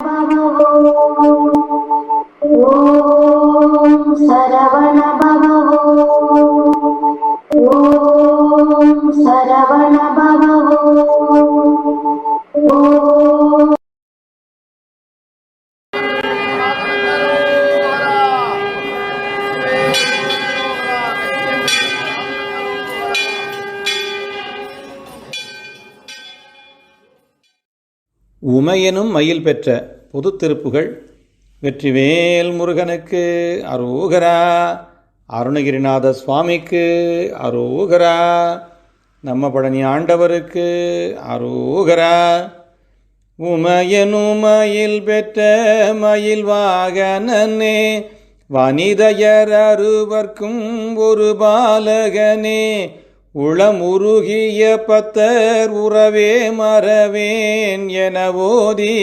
ॐ सरवण உமையனும் மயில் பெற்ற பொது திருப்புகள். வெற்றிவேல் முருகனுக்கு அரோகரா. அருணகிரிநாத சுவாமிக்கு அரோகரா. நம்ம பழனி ஆண்டவருக்கு அரோகரா. உமையனும் மயில் பெற்ற மயில் வாகனே வனிதையர் அறுவர்க்கும் ஒரு பாலகனே. உளமுருகிய பத்தர் உறவே மறவேன் என ஓதி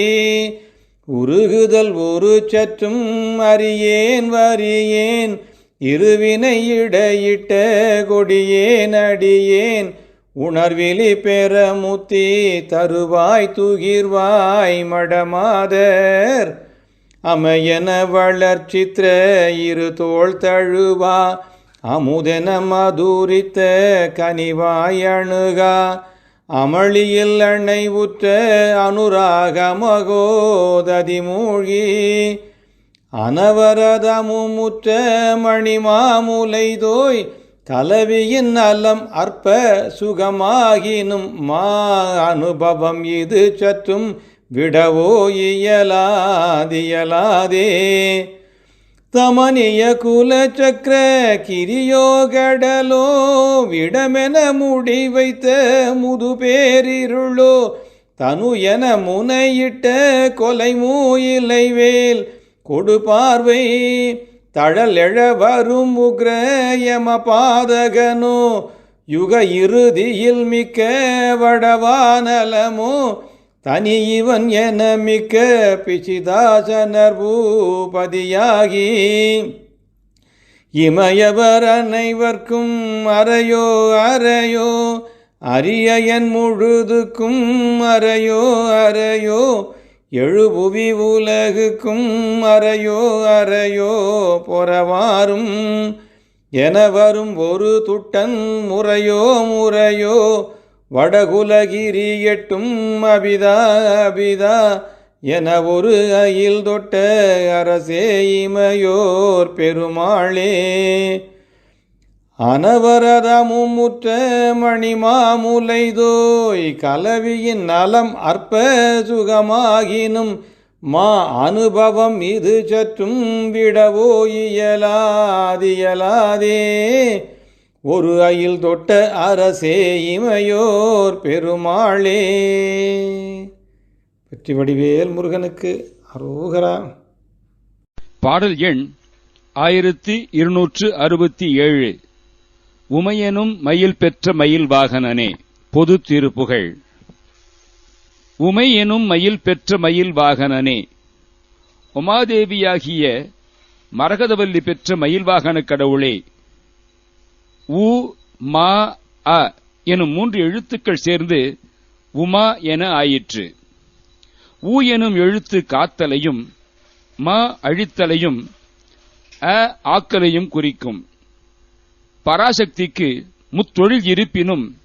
உருகுதல் ஒரு சற்றும் அறியேன் வரியேன் இருவினை இடையிட்ட கொடியேன் அடியேன். உணர்விழி பெற முத்தி தருவாய் துகிர்வாய் மடமாதர். அமையன வளர்ச்சித்திர இரு தோள் தழுவா அமுதென மதுரித்த கனிவாய் அமளியில் அணை உற்ற அனுராக மகோததி மூழ்கி அனவரதமும் மணிமாமுலை தோய் கலவியின் நலம் அற்ப சுகமாகினும் மா அனுபவம் இது சற்றும் விடவோ இயலாதியலாதே தமனிய குலச்சக்கர கிரியோகடலோ விடமென முடி வைத்த முது பேரிருளோ தனு என முனையிட்ட கொலை மூயிலை வேல் கொடு பார்வை தழல் வரும் உக்ர யம பாதகனோ யுக இறுதியில் மிக்க வடவானலமோ தனி இவன் என மிக்க பிசிதாசனர் பூபதியாகி இமயவர் அனைவர்க்கும் அறையோ அறையோ அரிய என் முழுதுக்கும் அறையோ அறையோ எழுபுவி உலகுக்கும் அறையோ அறையோ பொறவாரும் என வரும் ஒரு துட்டன் முறையோ முறையோ வடகுலகிரி எட்டும் அபிதா அபிதா என ஒரு அயில் தொட்ட அரசே இமையோர் பெருமாளே. அனவரதமும் முற்ற மணிமாமுலைதோய் கலவியின் நலம் அற்ப சுகமாகினும் மா அனுபவம் இது சற்றும் விடவோ இயலாதியலாதே ஒரு அயில் தொட்ட அரசே இமையோர் பெருமாளே. வெற்றி வடிவேல் முருகனுக்கு அரோகரா. பாடல் எண் ஆயிரத்தி இருநூற்று அறுபத்தி ஏழு. உமையனும் மயில் பெற்ற மயில் வாகனனே பொது திருப்புகழ். உமை எனும் மயில் பெற்ற மயில் வாகனனே உமாதேவியாகிய மரகதவல்லி பெற்ற மயில் வாகன கடவுளே உ மா அ எனும் மூன்று எழுத்துக்கள் சேர்ந்து உமா என ஆயிற்று. ஊ எனும் எழுத்து காத்தலையும் ம அழித்தலையும் அ ஆக்கலையும் குறிக்கும். பராசக்திக்கு முத்தொழில் இருப்பினும்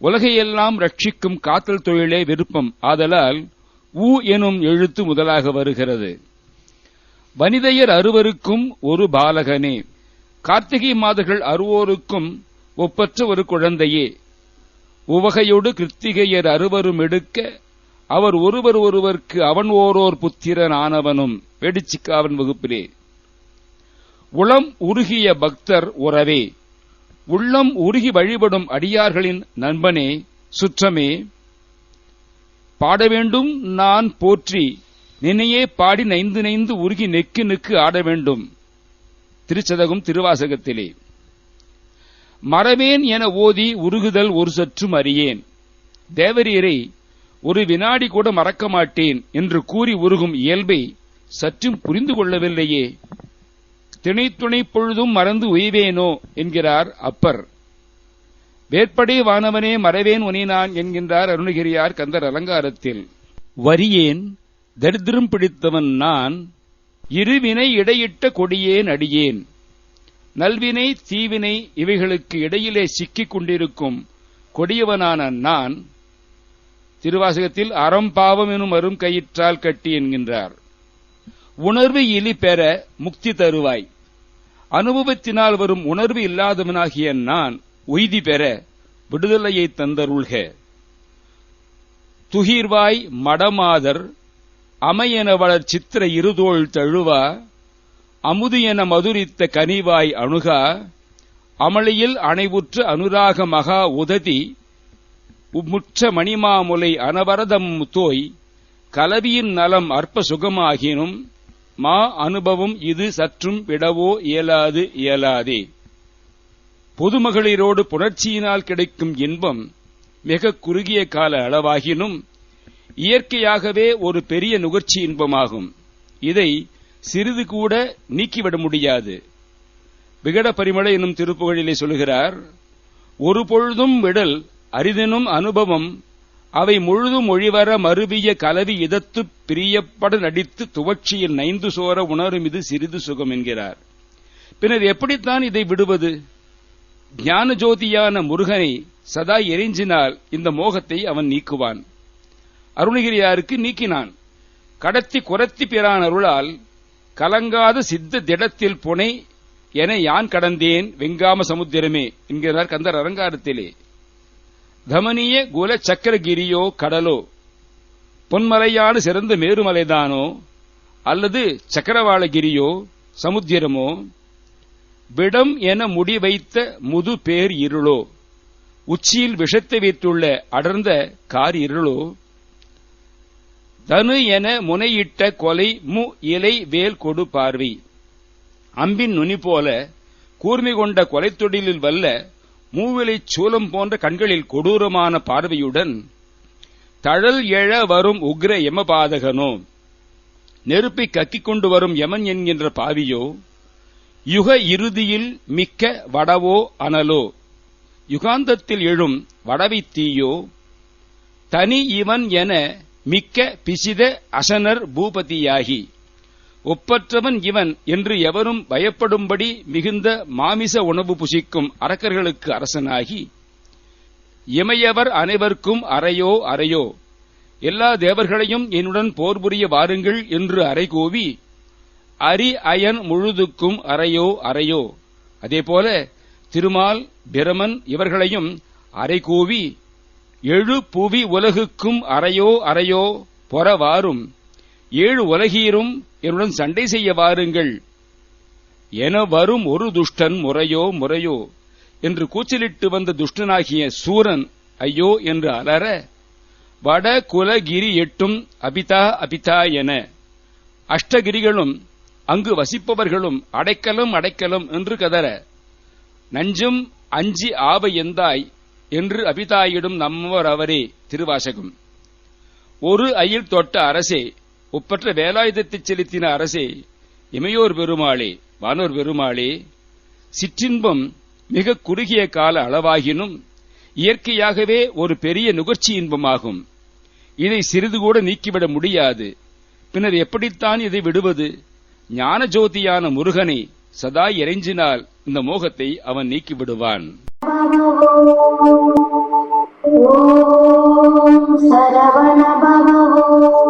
உலகையெல்லாம் ரட்சிக்கும் காத்தல் தொழிலே விருப்பம். ஆதலால் உ எனும் எழுத்து முதலாக வருகிறது. வனிதையர் அறுவருக்கும் ஒரு பாலகனே. கார்த்திகை மாதர்கள் அறுவோருக்கும் ஒப்பற்ற ஒரு குழந்தையே. உவகையோடு கிருத்திகையர் அறுவரும் எடுக்க அவர் ஒருவர் ஒருவர்க்கு அவன் ஓரோர் புத்திரன் ஆனவனும் வெடிச்சிக்காவன் வகுப்பிலே. உளம் உருகிய பக்தர் உறவே உள்ளம் உருகி வழிபடும் அடியார்களின் நண்பனே சுற்றமே. பாட வேண்டும் நான் போற்றி நினையே பாடி நைந்து நைந்து உருகி நெக்கு நெக்கு ஆட வேண்டும் திருச்சதகம் திருவாசகத்திலே. மறவேன் என ஓதி உருகுதல் ஒரு சற்றும் அறியேன். தேவரீரை ஒரு வினாடி கூட மறக்க மாட்டேன் என்று கூறி உருகும் இயல்பை சற்றும் புரிந்து கொள்ளவில்லையே. திணைத்துணை பொழுதும் மறந்து உய்வேனோ என்கிறார் அப்பர். வேற்படை வானவனே மறவேன் உனை நான் என்கின்றார் அருணகிரியார் கந்தர் அலங்காரத்தில். வரியேன் தரித்திரம் பிடித்தவன் நான் இருவினை இடையிட்ட கொடியேன் அடியேன் நல்வினை தீவினை இவைகளுக்கு இடையிலே சிக்கிக் கொண்டிருக்கும் கொடியவனான நான் திருவாசகத்தில் அறம் பாவம் எனும் அரும் கயிற்றால் கட்டி என்கின்றார். உணர்வு இலி பெற முக்தி தருவாய். அனுபவத்தினால் வரும் உணர்வு இல்லாதவனாகிய நான் உய்தி பெற விடுதலையை தந்தருள்க. துகிர்வாய் மடமாதர் அமையெனவளர் சித்திர இருதோள் தழுவா அமுது என மதுரித்த கனிவாய் அணுகா அமளியில் அணைவுற்று அனுராக மகா உததி முற்ற மணிமாமுலை அனவரதம் தோய் கலவியின் நலம் அற்ப சுகமாகினும் மா அனுபவம் இது சற்றும் விடவோ இயலாது இயலாதே. பொதுமகளிரோடு புணர்ச்சியினால் கிடைக்கும் இன்பம் மிக குறுகிய கால அளவாகினும் இயற்கையாகவே ஒரு பெரிய நுகர்ச்சி இன்பமாகும். இதை சிறிது கூட நீக்கிவிட முடியாது. விகட பரிமள என்னும் திருப்புகழிலே சொல்கிறார் ஒரு பொழுதும் விடல் அரிதினும் அனுபவம் அவை முழுதும் ஒழிவர மறுவிய கலவி இதத்து பிரியப்பட நடித்து துவட்சியில் நைந்து சோர உணரும் இது சிறிது சுகம் என்கிறார். பின்னர் எப்படித்தான் இதை விடுவது? ஞான ஜோதியான முருகனை சதா எரிஞ்சினால் இந்த மோகத்தை அவன் நீக்குவான். அருணகிரியாருக்கு நீக்கினான். கடத்தி குரத்தி பிறான் அருளால் கலங்காத சித்த திடத்தில் புனை என யான் கடந்தேன் வெங்காம சமுத்திரமே என்கிறார் கந்தர் அலங்காரத்திலே. தமனிய குல சக்கரகிரியோ கடலோ பொன்மலையான சிறந்த மேருமலைதானோ அல்லது சக்கரவாளகிரியோ சமுத்திரமோ விடம் என முடி வைத்த முது பேர் இருளோ உச்சியில் விஷத்தை வைத்துள்ள அடர்ந்த கார் இருளோ தனு என முனையிட்ட கொலை மு இலை வேல் கொடு பார்வை. அம்பின் நுனி போல கூர்மை கொண்ட கொலைத்தொடிலில் வல்ல மூவிலை சூலம் போன்ற கண்களில் கொடூரமான பார்வையுடன் தழல் எழ வரும் உக்ர யமபாதகனோ நெருப்பை கக்கிக் கொண்டு வரும் யமன் என்கின்ற பாவியோ யுக இறுதியில் மிக்க வடவோ அனலோ யுகாந்தத்தில் எழும் வடவை தீயோ தனி இவன் என மிக்க பிசித அசனர் பூபதியாகி. ஒப்பற்றவன் இவன் என்று எவரும் பயப்படும்படி மிகுந்த மாமிச உணவு புசிக்கும் அரக்கர்களுக்கு அரசனாகி. இமையவர் அனைவருக்கும் அறையோ அறையோ. எல்லா தேவர்களையும் என்னுடன் போர் புரிய வாருங்கள் என்று அறைகூவி அரி அயன் முழுதுக்கும் அறையோ அறையோ. அதேபோல திருமால் பிரமன் இவர்களையும் அறைகூவி எழு புவி உலகுக்கும் அறையோ அறையோ பொறவாரும். ஏழு உலகீரும் என்னுடன் சண்டை செய்ய வாருங்கள். என வரும் ஒரு துஷ்டன் முறையோ முறையோ என்று கூச்சலிட்டு வந்த துஷ்டனாகிய சூரன் ஐயோ என்று அலற வட குலகிரி எட்டும் அபிதா அபிதா என. அஷ்டகிரிகளும் அங்கு வசிப்பவர்களும் அடைக்கலம் அடைக்கலம் என்று கதற நஞ்சும் அஞ்சி ஆவ எந்தாய்? என்று அபிதாயிடும் நம்மவர் அவரே திருவாசகம். ஒரு அயில் தொட்ட அரசே ஒப்பற்ற வேலாயுதத்தை செலுத்தின அரசே இமையோர் பெருமாளே வானோர் பெருமாளே சிற்றின்பம் மிக குறுகிய கால அளவாகினும் இயற்கையாகவே ஒரு பெரிய நுகர்ச்சி இன்பமாகும். இதை சிறிது கூட நீக்கிவிட முடியாது. பின்னர் எப்படித்தான் இதை விடுவது? ஞான ஜோதியான முருகனை சதா இறைஞ்சினால் இந்த மோகத்தை அவன் நீக்கிவிடுவான். शरवण भव